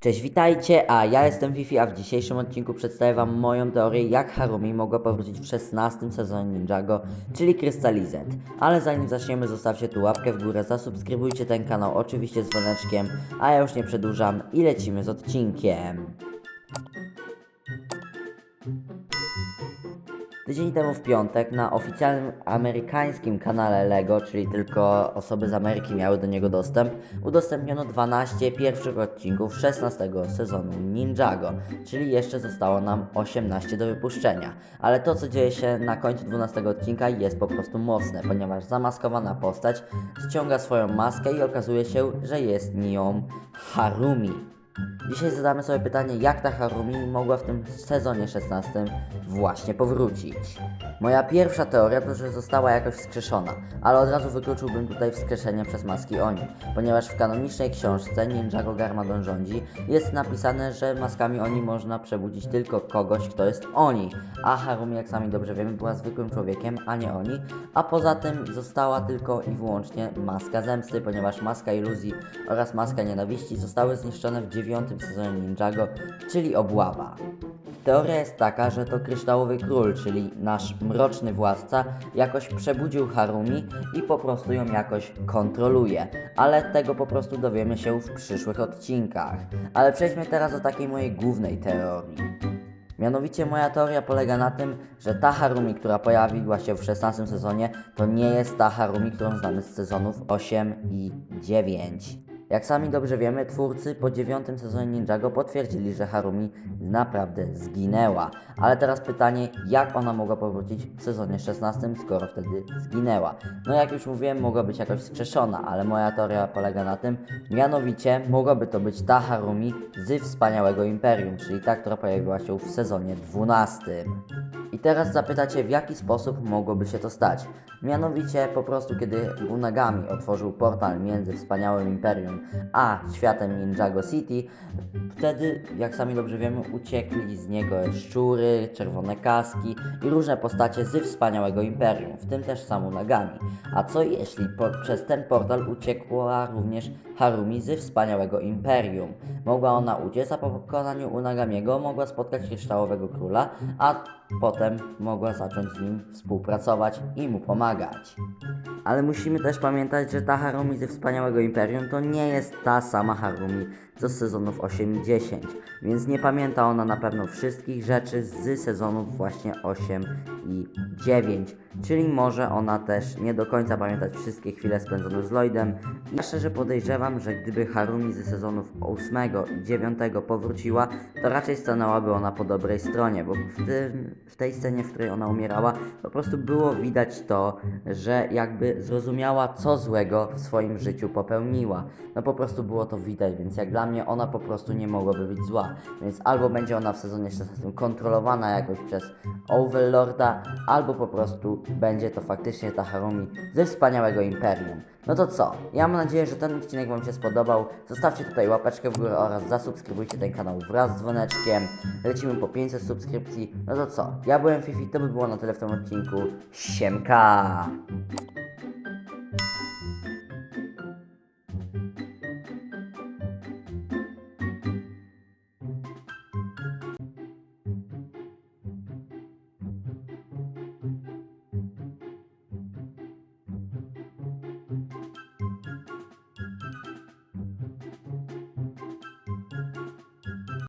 Cześć, witajcie, a ja jestem Fifi, a w dzisiejszym odcinku przedstawię wam moją teorię, jak Harumi mogła powrócić w 16 sezonie Ninjago, czyli Krystalizet. Ale zanim zaczniemy, zostawcie tu łapkę w górę, zasubskrybujcie ten kanał, oczywiście z dzwoneczkiem, a ja już nie przedłużam i lecimy z odcinkiem. Tydzień temu w piątek na oficjalnym amerykańskim kanale LEGO, czyli tylko osoby z Ameryki miały do niego dostęp, udostępniono 12 pierwszych odcinków 16 sezonu Ninjago, czyli jeszcze zostało nam 18 do wypuszczenia. Ale to, co dzieje się na końcu 12 odcinka jest po prostu mocne, ponieważ zamaskowana postać ściąga swoją maskę i okazuje się, że jest nią Harumi. Dzisiaj zadamy sobie pytanie, jak ta Harumi mogła w tym sezonie 16 właśnie powrócić. Moja pierwsza teoria to, że została jakoś wskrzeszona, ale od razu wykluczyłbym tutaj wskrzeszenie przez maski Oni, ponieważ w kanonicznej książce Ninjago Garmadon rządzi jest napisane, że maskami Oni można przebudzić tylko kogoś, kto jest Oni, a Harumi, jak sami dobrze wiemy, była zwykłym człowiekiem, a nie Oni, a poza tym została tylko i wyłącznie maska zemsty, ponieważ maska iluzji oraz maska nienawiści zostały zniszczone w dziewiątym sezonie Ninjago, czyli obława. Teoria jest taka, że to kryształowy król, czyli nasz mroczny władca, jakoś przebudził Harumi i po prostu ją jakoś kontroluje. Ale tego po prostu dowiemy się w przyszłych odcinkach. Ale przejdźmy teraz do takiej mojej głównej teorii. Mianowicie moja teoria polega na tym, że ta Harumi, która pojawiła się w 16 sezonie, to nie jest ta Harumi, którą znamy z sezonów 8 i 9. Jak sami dobrze wiemy, twórcy po dziewiątym sezonie Ninjago potwierdzili, że Harumi naprawdę zginęła. Ale teraz pytanie, jak ona mogła powrócić w sezonie 16, skoro wtedy zginęła? No jak już mówiłem, mogła być jakoś wskrzeszona, ale moja teoria polega na tym, mianowicie mogłaby to być ta Harumi z Wspaniałego Imperium, czyli ta, która pojawiła się w sezonie 12. I teraz zapytacie, w jaki sposób mogłoby się to stać? Mianowicie po prostu, kiedy Unagami otworzył portal między Wspaniałym Imperium a światem Ninjago City, wtedy, jak sami dobrze wiemy, uciekli z niego szczury, czerwone kaski i różne postacie z Wspaniałego Imperium, w tym też sam Unagami. A co jeśli przez ten portal uciekła również Harumi z Wspaniałego Imperium? Mogła ona uciec, a po pokonaniu Unagamiego mogła spotkać Kryształowego Króla, a potem mogła zacząć z nim współpracować i mu pomagać. Ale musimy też pamiętać, że ta Harumi ze Wspaniałego Imperium to nie jest ta sama Harumi co z sezonów 8 i 10, więc nie pamięta ona na pewno wszystkich rzeczy z sezonów właśnie 8 i 9, czyli może ona też nie do końca pamiętać wszystkie chwile spędzone z Lloydem. Ja szczerze podejrzewam, że gdyby Harumi ze sezonów 8 i 9 powróciła, to raczej stanęłaby ona po dobrej stronie, bo w, tym, w tej scenie, w której ona umierała, po prostu było widać to, że jakby zrozumiała, co złego w swoim życiu popełniła. No po prostu było to widać, więc jak dla mnie ona po prostu nie mogłaby być zła. Więc albo będzie ona w sezonie 16 kontrolowana jakoś przez Overlorda, albo po prostu będzie to faktycznie ta Harumi ze wspaniałego Imperium. No to co? Ja mam nadzieję, że ten odcinek Wam się spodobał. Zostawcie tutaj łapeczkę w górę oraz zasubskrybujcie ten kanał wraz z dzwoneczkiem. Lecimy po 500 subskrypcji. No to co? Ja byłem Fifi, to by było na tyle w tym odcinku. Siemka!